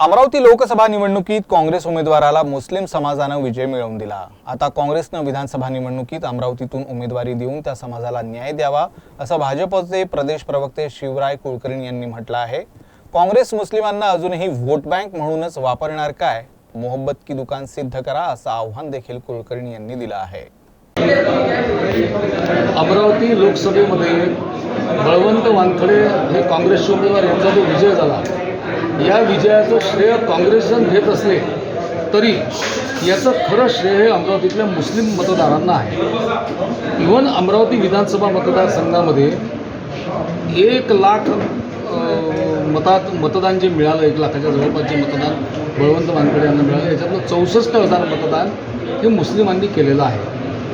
अमरावती लोकसभा निवडणुकीत काँग्रेस उमेदवाराला मुस्लिम समाजानं विजय मिळवून दिला. आता काँग्रेसनं विधानसभा निवडणुकीत अमरावतीतून उमेदवारी देऊन त्या समाजाला न्याय द्यावा असं भाजपचे प्रदेश प्रवक्ते शिवराय कुलकर्णी यांनी म्हटलं आहे. काँग्रेस मुस्लिमांना अजूनही व्होट बँक म्हणूनच वापरणार काय? मोहब्बत की दुकान सिद्ध करा असं आव्हान देखील कुलकर्णी यांनी दिलं आहे. अमरावती लोकसभेमध्ये बळवंत वानखडे हे काँग्रेसचे उमेदवार यांचा जो विजय झाला या विजयाचं श्रेय काँग्रेसजण घेत असले तरी याचं खरं श्रेय हे अमरावतीतल्या मुस्लिम मतदारांना आहे. इव्हन अमरावती विधानसभा मतदारसंघामध्ये एक लाख मतात मतदान जे मिळालं एक लाखाच्या जवळपास जे मतदान बळवंत वानखेडे यांना मिळालं. याच्यातलं चौसष्ट हजार मतदान हे मुस्लिमांनी केलेलं आहे.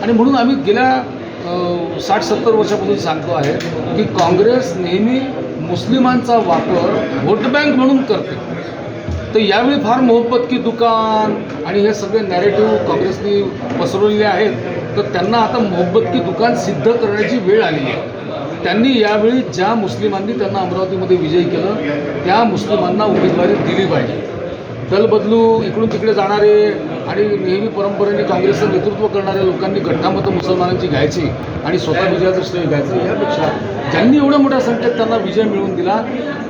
आणि म्हणून आम्ही गेल्या साठ सत्तर वर्षापासून सांगतो आहे की काँग्रेस नेहमी मुस्लिमांचा वापर व्होट बँक म्हणून करते. तर यावेळी फार मोहब्बत की दुकान आणि हे सगळे नॅरेटिव्ह काँग्रेसने पसरवलेले आहेत तर त्यांना आता मोहब्बत की दुकान सिद्ध करण्याची वेळ आलेली आहे. त्यांनी यावेळी ज्या मुस्लिमांनी त्यांना अमरावतीमध्ये विजयी केलं त्या मुस्लिमांना उमेदवारी दिली पाहिजे. दल बदलू इकडून तिकडे जाणारे आणि नेहमी परंपरेने काँग्रेसचं नेतृत्व करणाऱ्या लोकांनी गठ्ठामतं मुसलमानांची घ्यायची आणि स्वतः विजयाचं श्रेय घ्यायचं यापेक्षा ज्यांनी एवढ्या मोठ्या संख्येत त्यांना विजय मिळवून दिला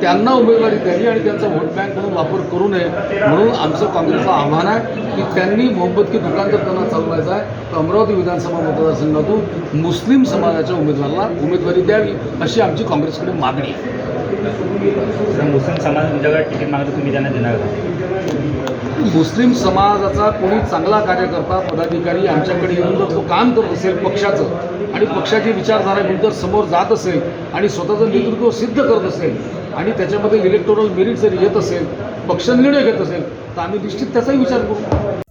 त्यांना उमेदवारी द्यावी आणि त्यांचा व्होट बँक म्हणून वापर करू नये म्हणून आमचं काँग्रेसचं आव्हान आहे की त्यांनी मोहब्बत की दुकान जर त्यांना चालवायचं आहे. तर अमरावती विधानसभा मतदारसंघातून मुस्लिम समाजाच्या उमेदवाराला उमेदवारी द्यावी अशी आमची काँग्रेसकडे मागणी आहे. मुस्लिम समाज तुमच्याकडे तिकीट मागतं तुम्ही त्यांना देणार का? मुस्लिम समाजाचा कोणी चांगला कार्यकर्ता पदाधिकारी आमच्याकडे येऊन जर तो काम करत असेल पक्षाचं आणि पक्षाची विचारधारा घेऊन जर समोर जात असेल आणि स्वतःचं नेतृत्व सिद्ध करत असेल आणि त्याच्यामध्ये इलेक्टोरल मेरिट जर येत असेल पक्ष निर्णय घेत असेल तर आम्ही निश्चित त्याचाही विचार करू.